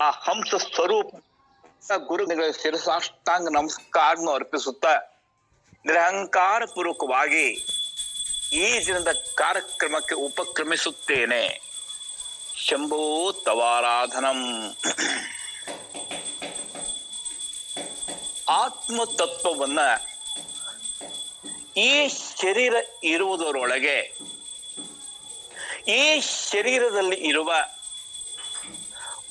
ಆ ಹಂಸ ಸ್ವರೂಪ ಗುರುಗಳ ಶಿರಸಾಷ್ಟಾಂಗ ನಮಸ್ಕಾರ ಅರ್ಪಿಸುತ್ತ ನಿರಹಂಕಾರ ಪೂರ್ವಕವಾಗಿ ಈ ದಿನದ ಕಾರ್ಯಕ್ರಮಕ್ಕೆ ಉಪಕ್ರಮಿಸುತ್ತೇನೆ. ಶಂಭೋ ತವಾರಾಧನಂ. ಆತ್ಮ ತತ್ವವನ್ನ ಈ ಶರೀರ ಇರುವುದರೊಳಗೆ ಈ ಶರೀರದಲ್ಲಿ ಇರುವ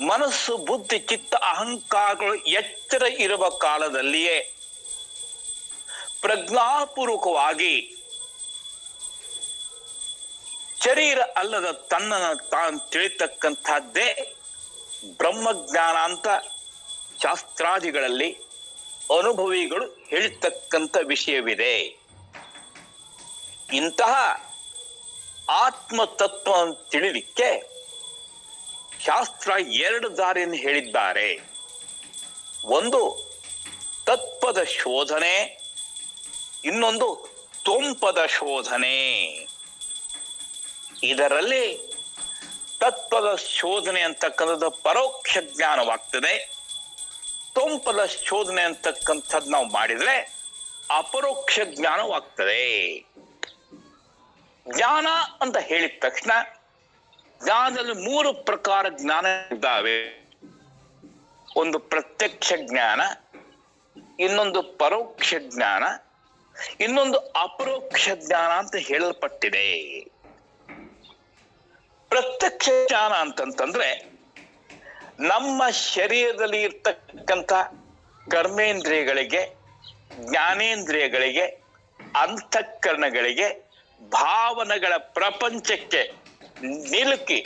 ಮನಸ್ಸು, ಬುದ್ಧಿ, ಚಿತ್ತ, ಅಹಂಕಾರಗಳು ಎಚ್ಚರ ಇರುವ ಕಾಲದಲ್ಲಿಯೇ ಪ್ರಜ್ಞಾಪೂರ್ವಕವಾಗಿ ಶರೀರ ಅಲ್ಲದ ತನ್ನನ್ನು ತಾನು ತಿಳಿತಕ್ಕಂಥದ್ದೇ ಬ್ರಹ್ಮಜ್ಞಾನ ಅಂತ ಶಾಸ್ತ್ರಾದಿಗಳಲ್ಲಿ ಅನುಭವಿಗಳು ಹೇಳ್ತಕ್ಕಂಥ ವಿಷಯವಿದೆ. ಇಂತಹ ಆತ್ಮ ತತ್ವ ತಿಳಿಲಿಕ್ಕೆ ಶಾಸ್ತ್ರ ಎರಡು ದಾರಿಯನ್ನು ಹೇಳಿದ್ದಾರೆ. ಒಂದು ತತ್ಪದ ಶೋಧನೆ, ಇನ್ನೊಂದು ತೊಂಪದ ಶೋಧನೆ. ಇದರಲ್ಲಿ ತತ್ವದ ಶೋಧನೆ ಅಂತಕ್ಕಂಥದ್ದು ಪರೋಕ್ಷ ಜ್ಞಾನವಾಗ್ತದೆ. ತೊಂಪದ ಶೋಧನೆ ಅಂತಕ್ಕಂಥದ್ದು ನಾವು ಮಾಡಿದ್ರೆ ಅಪರೋಕ್ಷ ಜ್ಞಾನವಾಗ್ತದೆ. ಜ್ಞಾನ ಅಂತ ಹೇಳಿದ ತಕ್ಷಣ ಜ್ಞಾನದಲ್ಲಿ ಮೂರು ಪ್ರಕಾರ ಜ್ಞಾನ ಇದ್ದಾವೆ. ಒಂದು ಪ್ರತ್ಯಕ್ಷ ಜ್ಞಾನ, ಇನ್ನೊಂದು ಪರೋಕ್ಷ ಜ್ಞಾನ, ಇನ್ನೊಂದು ಅಪರೋಕ್ಷ ಜ್ಞಾನ ಅಂತ ಹೇಳಲ್ಪಟ್ಟಿದೆ. ಪ್ರತ್ಯಕ್ಷ ಜ್ಞಾನ ಅಂತಂತಂದ್ರೆ ನಮ್ಮ ಶರೀರದಲ್ಲಿ ಇರ್ತಕ್ಕಂಥ ಕರ್ಮೇಂದ್ರಿಯಗಳಿಗೆ, ಜ್ಞಾನೇಂದ್ರಿಯಗಳಿಗೆ, ಅಂತಃಕರಣಗಳಿಗೆ ಭಾವನೆಗಳ ಪ್ರಪಂಚಕ್ಕೆ ನಿಲುಕಿ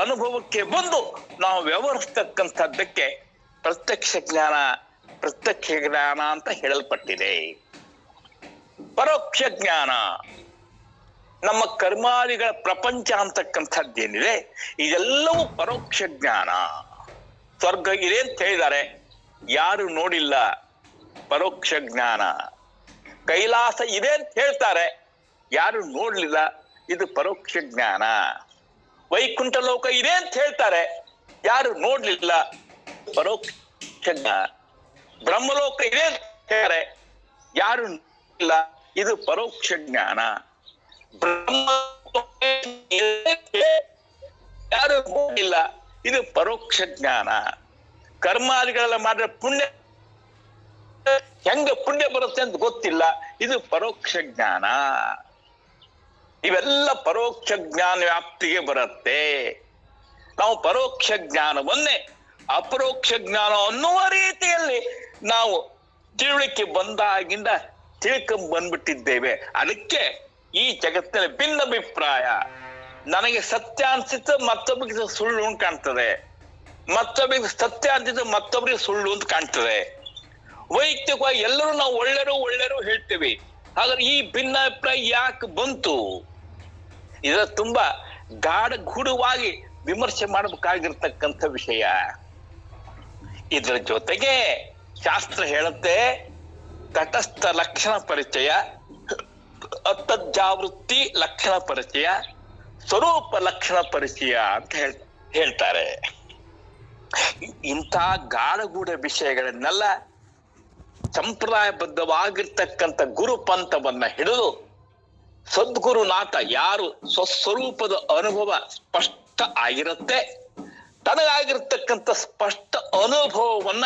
ಅನುಭವಕ್ಕೆ ಬಂದು ನಾವು ವ್ಯವಹರಿಸ್ತಕ್ಕಂಥದ್ದಕ್ಕೆ ಪ್ರತ್ಯಕ್ಷ ಜ್ಞಾನ ಪ್ರತ್ಯಕ್ಷ ಜ್ಞಾನ ಅಂತ ಹೇಳಲ್ಪಟ್ಟಿದೆ. ಪರೋಕ್ಷ ಜ್ಞಾನ. ನಮ್ಮ ಕರ್ಮಾದಿಗಳ ಪ್ರಪಂಚ ಅಂತಕ್ಕಂಥದ್ದೇನಿದೆ, ಇದೆಲ್ಲವೂ ಪರೋಕ್ಷ ಜ್ಞಾನ. ಸ್ವರ್ಗ ಇದೆ ಅಂತ ಹೇಳಿದ್ದಾರೆ, ಯಾರು ನೋಡಿಲ್ಲ ಪರೋಕ್ಷ ಜ್ಞಾನ. ಕೈಲಾಸ ಇದೆ ಅಂತ ಹೇಳ್ತಾರೆ ಯಾರು ನೋಡ್ಲಿಲ್ಲ? ಇದು ಪರೋಕ್ಷ ಜ್ಞಾನ. ವೈಕುಂಠ ಲೋಕ ಇದೆ ಅಂತ ಹೇಳ್ತಾರೆ. ಯಾರು ನೋಡ್ಲಿಲ್ಲ? ಪರೋಕ್ಷ ಜ್ಞಾನ. ಬ್ರಹ್ಮಲೋಕ ಇದೆ ಅಂತ ಹೇಳ್ತಾರೆ. ಯಾರು ಇಲ್ಲ ಇದು ಪರೋಕ್ಷ ಜ್ಞಾನ. ಬ್ರಹ್ಮ ಯಾರು ನೋಡಿಲ್ಲ ಇದು ಪರೋಕ್ಷ ಜ್ಞಾನ. ಕರ್ಮಾದಿಗಳೆಲ್ಲ ಮಾಡಿದ್ರೆ ಪುಣ್ಯ ಹೆಂಗ ಪುಣ್ಯ ಬರುತ್ತೆ ಅಂತ ಗೊತ್ತಿಲ್ಲ. ಇದು ಪರೋಕ್ಷ ಜ್ಞಾನ. ಇವೆಲ್ಲ ಪರೋಕ್ಷ ಜ್ಞಾನ ವ್ಯಾಪ್ತಿಗೆ ಬರುತ್ತೆ. ನಾವು ಪರೋಕ್ಷ ಜ್ಞಾನವನ್ನೇ ಅಪರೋಕ್ಷ ಜ್ಞಾನ ಅನ್ನುವ ರೀತಿಯಲ್ಲಿ ನಾವು ತಿಳುವಳಿಕೆ ಬಂದಾಗಿಂದ ತಿಳ್ಕೊಂಡ್ ಬಂದ್ಬಿಟ್ಟಿದ್ದೇವೆ. ಅದಕ್ಕೆ ಈ ಜಗತ್ತಿನ ಭಿನ್ನಾಭಿಪ್ರಾಯ. ನನಗೆ ಸತ್ಯ ಅನ್ಸಿತ್ತು, ಮತ್ತೊಬ್ಬರಿಗೆ ಸುಳ್ಳು ಅಂತ ಕಾಣ್ತದೆ. ಮತ್ತೊಬ್ಬರಿಗೆ ಸತ್ಯ ಅನ್ಸಿತ್ತು, ಮತ್ತೊಬ್ಬರಿಗೆ ಸುಳ್ಳು ಅಂತ ಕಾಣ್ತದೆ. ವೈಯಕ್ತಿಕವಾಗಿ ಎಲ್ಲರೂ ನಾವು ಒಳ್ಳೆಯರು ಒಳ್ಳೆಯರು ಹೇಳ್ತೇವೆ. ಹಾಗಾದ್ರೆ ಈ ಭಿನ್ನಾಭಿಪ್ರಾಯ ಯಾಕೆ ಬಂತು? ಇದರ ತುಂಬಾ ಗಾಢ ಗೂಢವಾಗಿ ವಿಮರ್ಶೆ ಮಾಡಬೇಕಾಗಿರ್ತಕ್ಕಂಥ ವಿಷಯ. ಇದರ ಜೊತೆಗೆ ಶಾಸ್ತ್ರ ಹೇಳುತ್ತೆ, ತಟಸ್ಥ ಲಕ್ಷಣ ಪರಿಚಯ ಅತ್ತಜ್ಜಾವೃತ್ತಿ ಲಕ್ಷಣ ಪರಿಚಯ, ಸ್ವರೂಪ ಲಕ್ಷಣ ಪರಿಚಯ ಅಂತ ಹೇಳ್ ಹೇಳ್ತಾರೆ. ಇಂಥ ಗಾಢಗೂಢ ವಿಷಯಗಳನ್ನೆಲ್ಲ ಸಂಪ್ರದಾಯಬದ್ಧವಾಗಿರ್ತಕ್ಕಂಥ ಗುರು ಪಂಥವನ್ನ ಹಿಡಿದು ಸದ್ಗುರುನಾಥ ಯಾರು? ಸ್ವಸ್ವರೂಪದ ಅನುಭವ ಸ್ಪಷ್ಟ ಆಗಿರುತ್ತೆ. ತನಗಾಗಿರ್ತಕ್ಕಂಥ ಸ್ಪಷ್ಟ ಅನುಭವವನ್ನ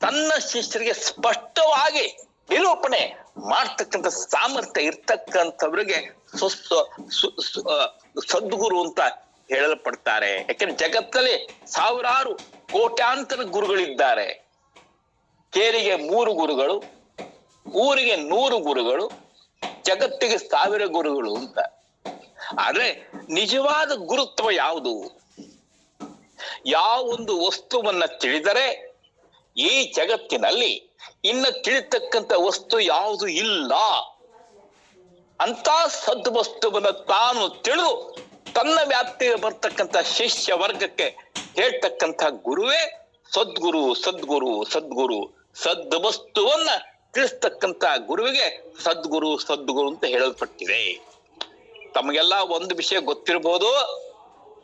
ತನ್ನ ಶಿಷ್ಯರಿಗೆ ಸ್ಪಷ್ಟವಾಗಿ ನಿರೂಪಣೆ ಮಾಡ್ತಕ್ಕಂಥ ಸಾಮರ್ಥ್ಯ ಇರ್ತಕ್ಕಂಥವ್ರಿಗೆ ಸ್ವಸ್ವ ಸದ್ಗುರು ಅಂತ ಹೇಳಲ್ಪಡ್ತಾರೆ. ಯಾಕಂದ್ರೆ ಜಗತ್ತಲ್ಲಿ ಸಾವಿರಾರು ಕೋಟ್ಯಾಂತರ ಗುರುಗಳಿದ್ದಾರೆ. ಕೇರಿಗೆ ಮೂರು ಗುರುಗಳು, ಊರಿಗೆ ನೂರು ಗುರುಗಳು ಜಗತ್ತಿಗೆ ಸಾವಿರ ಗುರುಗಳು ಅಂತ. ಆದ್ರೆ ನಿಜವಾದ ಗುರುತ್ವ ಯಾವುದು? ಯಾವ ಒಂದು ವಸ್ತುವನ್ನ ತಿಳಿದರೆ ಈ ಜಗತ್ತಿನಲ್ಲಿ ಇನ್ನ ತಿಳಿತಕ್ಕಂತ ವಸ್ತು ಯಾವುದು ಇಲ್ಲ. ಅಂತ ಸದ್ವಸ್ತುವನ್ನ ತಾನು ತಿಳಿದು ತನ್ನ ವ್ಯಾಪ್ತಿಗೆ ಬರ್ತಕ್ಕಂಥ ಶಿಷ್ಯ ವರ್ಗಕ್ಕೆ ಹೇಳ್ತಕ್ಕಂಥ ಗುರುವೇ ಸದ್ಗುರು ಸದ್ಗುರು ಸದ್ಗುರು ಸದ್ ತಿಳಿಸ್ತಕ್ಕಂಥ ಗುರುವಿಗೆ ಸದ್ಗುರು ಸದ್ಗುರು ಅಂತ ಹೇಳಲ್ಪಟ್ಟಿದೆ. ತಮಗೆಲ್ಲ ಒಂದು ವಿಷಯ ಗೊತ್ತಿರಬಹುದು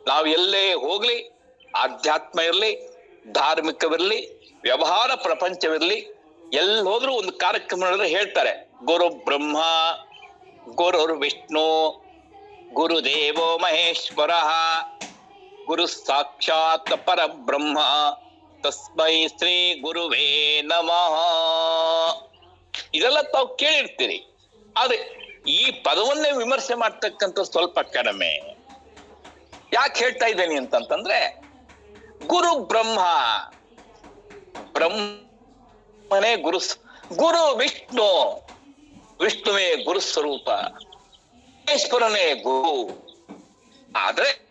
ನಾವು ಎಲ್ಲೇ ಹೋಗ್ಲಿ, ಆಧ್ಯಾತ್ಮ ಇರಲಿ, ಧಾರ್ಮಿಕವಿರಲಿ, ವ್ಯವಹಾರ ಪ್ರಪಂಚವಿರಲಿ ಎಲ್ಲಿ ಹೋದ್ರೂ ಒಂದು ಕಾರ್ಯಕ್ರಮ ಹೇಳ್ತಾರೆ. ಗುರು ಬ್ರಹ್ಮ, ಗುರು ವಿಷ್ಣು ಗುರುದೇವೋ ಮಹೇಶ್ವರ, ಗುರು ಸಾಕ್ಷಾತ್ ಪರಬ್ರಹ್ಮ. ತಸ್ಮೈ ಶ್ರೀ ಗುರುವೇ ನಮಃ. ಇದೆಲ್ಲ ತಾವು ಕೇಳಿರ್ತೀರಿ. ಆದ್ರೆ ಈ ಪದವನ್ನೇ ವಿಮರ್ಶೆ ಮಾಡ್ತಕ್ಕಂತ ಸ್ವಲ್ಪ ಕಡಿಮೆ. ಯಾಕೆ ಹೇಳ್ತಾ ಇದ್ದೇನೆ ಅಂತಂತಂದ್ರೆ, ಗುರು ಬ್ರಹ್ಮ, ಬ್ರಹ್ಮನೇ ಗುರು ಗುರು ವಿಷ್ಣು, ವಿಷ್ಣುವೇ ಗುರು ಸ್ವರೂಪ, ಈಶ್ವರನೇ ಗುರು. ಆದ್ರೆ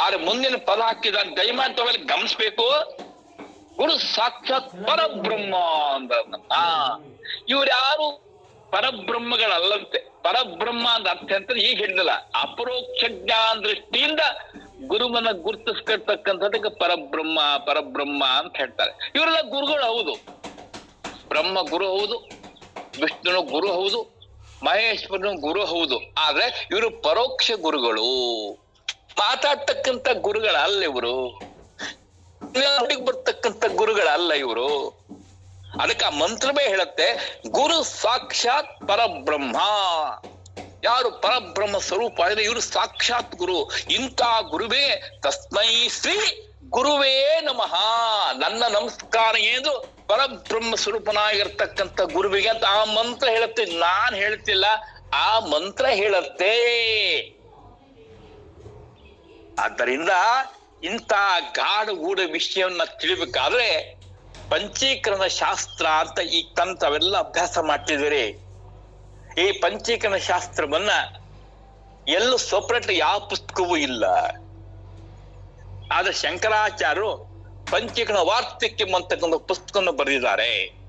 ಆದ್ರೆ ಮುಂದಿನ ಪದ ಹಾಕಿದ ದಯಮಾಡಿ ಗಮನಿಸ್ಬೇಕು. ಗುರು ಸಾಕ್ಷಾತ್ ಪರಬ್ರಹ್ಮ ಅಂತ ಇವ್ರ್ಯಾರು ಯಾರು ಪರಬ್ರಹ್ಮಗಳಲ್ಲಂತೆ. ಪರಬ್ರಹ್ಮ ಅಂತ ಅರ್ಥ ಅಂತ ಈಗ ಹೇಳಿದಲ್ಲ ಅಪರೋಕ್ಷ ಜ್ಞಾನ ದೃಷ್ಟಿಯಿಂದ ಗುರುವನ್ನ ಗುರುತಿಸ್ಕೊಳ್ತಕ್ಕಂಥದಕ್ಕೆ ಪರಬ್ರಹ್ಮ ಪರಬ್ರಹ್ಮ ಅಂತ ಹೇಳ್ತಾರೆ. ಇವರೆಲ್ಲ ಗುರುಗಳು ಹೌದು. ಬ್ರಹ್ಮ ಗುರು ಹೌದು, ವಿಷ್ಣುನು ಗುರು ಹೌದು, ಮಹೇಶ್ವರನು ಗುರು ಹೌದು. ಆದ್ರೆ ಇವರು ಪರೋಕ್ಷ ಗುರುಗಳು. ಮಾತಾಡ್ತಕ್ಕಂಥ ಗುರುಗಳಲ್ಲ ಇವರು. ಬರ್ತಕ್ಕಂಥ ಗುರುಗಳಲ್ಲ ಇವರು. ಅದಕ್ಕೆ ಆ ಮಂತ್ರವೇ ಹೇಳುತ್ತೆ, ಗುರು ಸಾಕ್ಷಾತ್ ಪರಬ್ರಹ್ಮ. ಯಾರು ಪರಬ್ರಹ್ಮ ಸ್ವರೂಪ ಅಂದ್ರೆ ಇವರು ಸಾಕ್ಷಾತ್ ಗುರು. ಇಂಥ ಗುರುವೇ ತಸ್ಮೈ ಶ್ರೀ ಗುರುವೇ ನಮಃ. ನನ್ನ ನಮಸ್ಕಾರ ಏನು ಪರಬ್ರಹ್ಮ ಸ್ವರೂಪನಾಗಿರ್ತಕ್ಕಂಥ ಗುರುವಿಗೆ ಅಂತ ಆ ಮಂತ್ರ ಹೇಳುತ್ತೆ. ನಾನ್ ಹೇಳ್ತಿಲ್ಲ, ಆ ಮಂತ್ರ ಹೇಳುತ್ತೆ. ಆದ್ದರಿಂದ ಇಂಥ ಗಾಢಗೂಢ ವಿಷಯವನ್ನ ತಿಳಿಬೇಕಾದ್ರೆ ಪಂಚೀಕರಣ ಶಾಸ್ತ್ರ ಅಂತ ಈ ತನ್ ಅಭ್ಯಾಸ ಮಾಡ್ತಿದ್ದೀರಿ. ಈ ಪಂಚೀಕರಣ ಶಾಸ್ತ್ರವನ್ನ ಎಲ್ಲೂ ಸೊಪ್ರೇಟ್ ಯಾವ ಪುಸ್ತಕವೂ ಇಲ್ಲ. ಆದ್ರೆ ಶಂಕರಾಚಾರ್ಯರು ಪಂಚೀಕರಣ ವಾರ್ತಿಕ್ಯಂ ಅಂತಕ್ಕಂಥ ಪುಸ್ತಕವನ್ನು ಬರೆದಿದ್ದಾರೆ.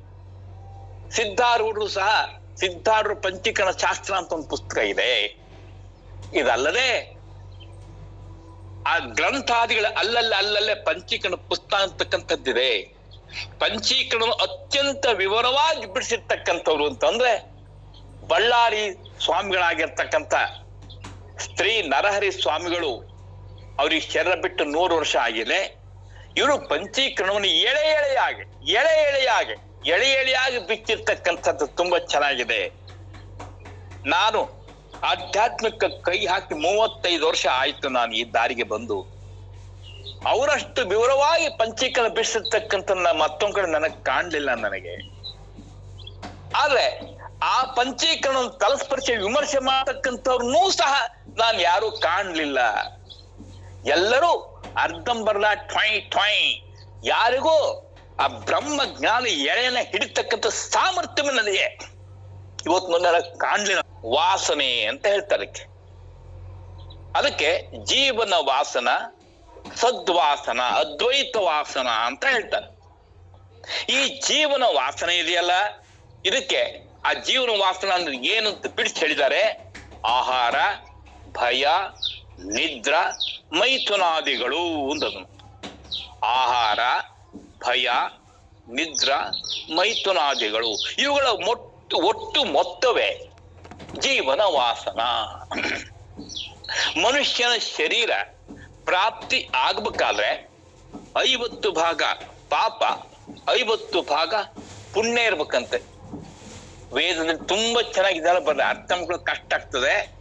ಸಿದ್ಧಾರೂಢರು ಸಹ ಸಿದ್ಧಾರೂಢ ಪಂಚೀಕರಣ ಶಾಸ್ತ್ರ ಅಂತ ಒಂದು ಪುಸ್ತಕ ಇದೆ. ಇದಲ್ಲದೆ ಆ ಗ್ರಂಥಾದಿಗಳ ಅಲ್ಲಲ್ಲೇ ಅಲ್ಲಲ್ಲೇ ಪಂಚೀಕರಣ ಪುಸ್ತಕ ಅಂತಕ್ಕಂಥದ್ದಿದೆ. ಪಂಚೀಕರಣ ಅತ್ಯಂತ ವಿವರವಾಗಿ ಬಿಡಿಸಿರ್ತಕ್ಕಂಥವ್ರು ಅಂತಂದ್ರೆ ಬಳ್ಳಾರಿ ಸ್ವಾಮಿಗಳಾಗಿರ್ತಕ್ಕಂಥ ಸ್ತ್ರೀ ನರಹರಿ ಸ್ವಾಮಿಗಳು ಅವ್ರಿಗೆ ಶರೀರ ಬಿಟ್ಟು ನೂರು ವರ್ಷ ಆಗಿದೆ ಇವರು ಪಂಚೀಕರಣವನ್ನು ಎಳೆ ಎಳೆಯಾಗಿ ಎಳೆ ಎಳೆಯಾಗಿ ಎಳೆ ಎಳೆಯಾಗಿ ಬಿಚ್ಚಿರ್ತಕ್ಕಂಥದ್ದು ತುಂಬಾ ಚೆನ್ನಾಗಿದೆ. ನಾನು ಆಧ್ಯಾತ್ಮಿಕ ಕೈ ಹಾಕಿ ಮೂವತ್ತೈದು ವರ್ಷ ಆಯ್ತು ನಾನು ಈ ದಾರಿಗೆ ಬಂದು. ಅವರಷ್ಟು ವಿವರವಾಗಿ ಪಂಚೀಕರಣ ಬಿಡಿಸಿರ್ತಕ್ಕಂಥ ಮತ್ತೊಂದ್ ಕಡೆ ನನಗೆ ಕಾಣ್ಲಿಲ್ಲ ನನಗೆ. ಆದ್ರೆ ಆ ಪಂಚೀಕರಣ ತಲಸ್ಪರ್ಶ ವಿಮರ್ಶೆ ಮಾಡತಕ್ಕಂಥವ್ರನ್ನೂ ಸಹ ನಾನು ಯಾರು ಕಾಣ್ಲಿಲ್ಲ. ಎಲ್ಲರೂ ಅರ್ಧಂಬರ್ಲ ಟ್ವೈ ಟ್ವೈ ಯಾರಿಗೂ ಆ ಬ್ರಹ್ಮ ಜ್ಞಾನ ಎಳೆಯನ್ನ ಹಿಡಿತಕ್ಕಂಥ ಸಾಮರ್ಥ್ಯ ನನಗೆ ಇವತ್ತು ನನ್ನ ಕಾಣ್ಲಿಲ್ಲ. ವಾಸನೆ ಅಂತ ಹೇಳ್ತಾರೆ ಅದಕ್ಕೆ. ಅದಕ್ಕೆ ಜೀವನ ವಾಸನ, ಸದ್ವಾಸನ, ಅದ್ವೈತ ವಾಸನ ಅಂತ ಹೇಳ್ತಾರೆ. ಈ ಜೀವನ ವಾಸನೆ ಇದೆಯಲ್ಲ? ಇದಕ್ಕೆ ಆ ಜೀವನ ವಾಸನ ಅಂದ್ರೆ ಏನು ಅಂತ ಬಿಡಿಸಿ ಹೇಳಿದ್ದಾರೆ. ಆಹಾರ, ಭಯ, ನಿದ್ರ, ಮೈಥುನಾದಿಗಳು ಅಂತದನ್ನು ಆಹಾರ, ಭಯ, ನಿದ್ರ, ಮೈಥುನಾದಿಗಳು. ಇವುಗಳ ಮೊಟ್ಟು, ಒಟ್ಟು ಮೊತ್ತವೇ ಜೀವನ ವಾಸನ ಮನುಷ್ಯನ ಶರೀರ ಪ್ರಾಪ್ತಿ ಆಗ್ಬೇಕಾದ್ರೆ ಐವತ್ತು ಭಾಗ ಪಾಪ, ಐವತ್ತು ಭಾಗ ಪುಣ್ಯ ಇರ್ಬೇಕಂತೆ. ವೇದದಲ್ಲಿ ತುಂಬಾ ಚೆನ್ನಾಗಿದ್ದಾರೆ ಬರ್ರೆ ಅರ್ಥ ಕಷ್ಟ ಆಗ್ತದೆ.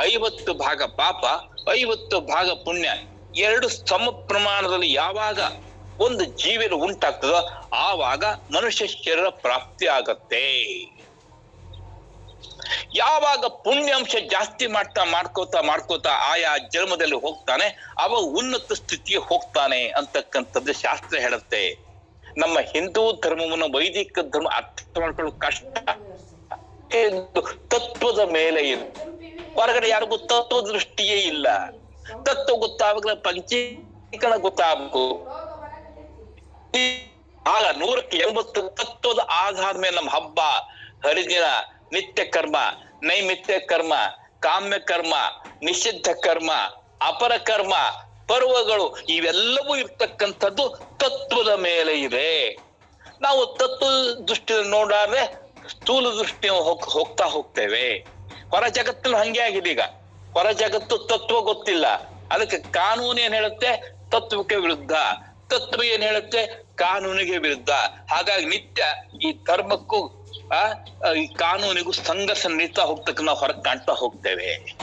ಐವತ್ತು ಭಾಗ ಪಾಪ, ಐವತ್ತು ಭಾಗ ಪುಣ್ಯ, ಎರಡು ಸಮ ಪ್ರಮಾಣದಲ್ಲಿ ಯಾವಾಗ ಒಂದು ಜೀವಿನ ಉಂಟಾಗ್ತದೋ ಆವಾಗ ಮನುಷ್ಯ ಶರೀರ ಪ್ರಾಪ್ತಿ ಆಗತ್ತೆ. ಯಾವಾಗ ಪುಣ್ಯಾಂಶ ಜಾಸ್ತಿ ಮಾಡ್ತಾ, ಮಾಡ್ಕೋತಾ ಮಾಡ್ಕೋತಾ ಆಯಾ ಜನ್ಮದಲ್ಲಿ ಹೋಗ್ತಾನೆ, ಅವ ಉನ್ನತ ಸ್ಥಿತಿಗೆ ಹೋಗ್ತಾನೆ ಅಂತಕ್ಕಂಥದ್ದು ಶಾಸ್ತ್ರ ಹೇಳುತ್ತೆ. ನಮ್ಮ ಹಿಂದೂ ಧರ್ಮವನ್ನು ವೈದಿಕ ಧರ್ಮ ಅರ್ಥ ಮಾಡ್ಕೊಳ್ಳೋ ಕಷ್ಟ ತತ್ವದ ಮೇಲೆ ಇದೆ ಹೊರಗಡೆ ಯಾರಿಗೂ ತತ್ವ ದೃಷ್ಟಿಯೇ ಇಲ್ಲ. ತತ್ವ ಗೊತ್ತಾಗ ಪಂಚೀಕರಣ ಗೊತ್ತಾಗಬೇಕು. ಆಗ ನೂರಕ್ಕೆ ಎಂಬತ್ತು ತತ್ವದ ಆಧಾರದ ಮೇಲೆ ನಮ್ಮ ಹಬ್ಬ, ಹರಿದಿನ ನಿತ್ಯ ಕರ್ಮ, ನೈಮಿತ್ಯ ಕರ್ಮ, ಕಾಮ್ಯ ಕರ್ಮ, ನಿಷಿದ್ಧ ಕರ್ಮ, ಅಪರ ಕರ್ಮ, ಪರ್ವಗಳು ಇವೆಲ್ಲವೂ ಇರ್ತಕ್ಕಂಥದ್ದು ತತ್ವದ ಮೇಲೆ ಇದೆ. ನಾವು ತತ್ವ ದೃಷ್ಟಿ ನೋಡಾದ್ರೆ ಸ್ಥೂಲ ದೃಷ್ಟಿ ಹೋಗ್, ಹೋಗ್ತಾ ಹೋಗ್ತೇವೆ. ಹೊರ ಜಗತ್ತಿನ ಹಂಗೆ ಆಗಿದೆ ಈಗ. ಹೊರ ಜಗತ್ತು ತತ್ವ ಗೊತ್ತಿಲ್ಲ. ಅದಕ್ಕೆ ಕಾನೂನು ಏನ್ ಹೇಳುತ್ತೆ? ತತ್ವಕ್ಕೆ ವಿರುದ್ಧ. ತತ್ವ ಏನ್ ಹೇಳುತ್ತೆ? ಕಾನೂನಿಗೆ ವಿರುದ್ಧ. ಹಾಗಾಗಿ ನಿತ್ಯ ಈ ಧರ್ಮಕ್ಕೂ ಆ ಈ ಕಾನೂನಿಗೂ ಸಂಘರ್ಷ ನಡೀತಾ ಹೋಗ್ತಕ್ಕ ನಾವು ಹೊರಗೆ ಕಾಣ್ತಾ ಹೋಗ್ತೇವೆ.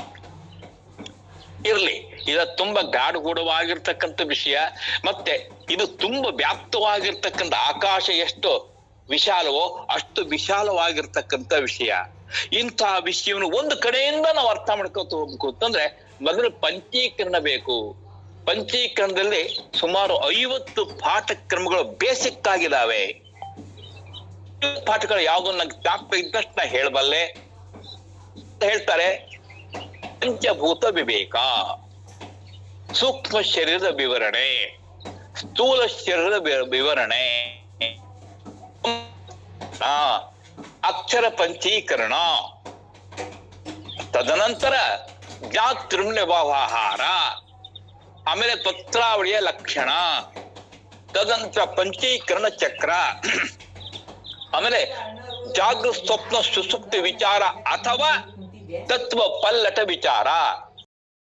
ಇರ್ಲಿ, ಇದು ತುಂಬಾ ಗಾಢಗೂಢವಾಗಿರ್ತಕ್ಕಂಥ ವಿಷಯ. ಮತ್ತೆ ಇದು ತುಂಬಾ ವ್ಯಾಪ್ತವಾಗಿರ್ತಕ್ಕಂಥ ಆಕಾಶ ಎಷ್ಟು ವಿಶಾಲವೋ ಅಷ್ಟು ವಿಶಾಲವಾಗಿರ್ತಕ್ಕಂಥ ವಿಷಯ. ಇಂತಹ ವಿಷಯವನ್ನು ಒಂದು ಕಡೆಯಿಂದ ನಾವು ಅರ್ಥ ಮಾಡ್ಕೋತ ಹೋಗ್ಬೇಕು. ಅಂತಂದ್ರೆ ಮೊದಲು ಪಂಚೀಕರಣ ಬೇಕು. ಪಂಚೀಕರಣದಲ್ಲಿ ಸುಮಾರು ಐವತ್ತು ಪಾಠಕ್ರಮಗಳು ಬೇಸಿಕ್ ಆಗಿದಾವೆ ಈ ಪಾಠಗಳು ಯಾವ್ದು ನಂಗೆ ಜ್ಞಾಪಕ ಇದ್ದಷ್ಟು ನಾ ಹೇಳಬಲ್ಲೆ ಹೇಳ್ತಾರೆ. ಪಂಚಭೂತ ವಿವೇಕ, ಸೂಕ್ಷ್ಮ ಶರೀರದ ವಿವರಣೆ, ಸ್ಥೂಲ ಶರೀರದ ವಿವರಣೆ ಅಕ್ಷರ ಪಂಚೀಕರಣ, ತದನಂತರ ಜಾತೃಣ್ಯ ವ್ಯವಹಾರ ಆಮೇಲೆ ಪತ್ರಾವಳಿಯ ಲಕ್ಷಣ, ತದನಂತರ ಪಂಚೀಕರಣ ಚಕ್ರ ಆಮೇಲೆ ಜಾಗೃತ ಸ್ವಪ್ನ ಸುಸುಪ್ತಿ ವಿಚಾರ ಅಥವಾ ತತ್ವ ಪಲ್ಲಟ ವಿಚಾರ.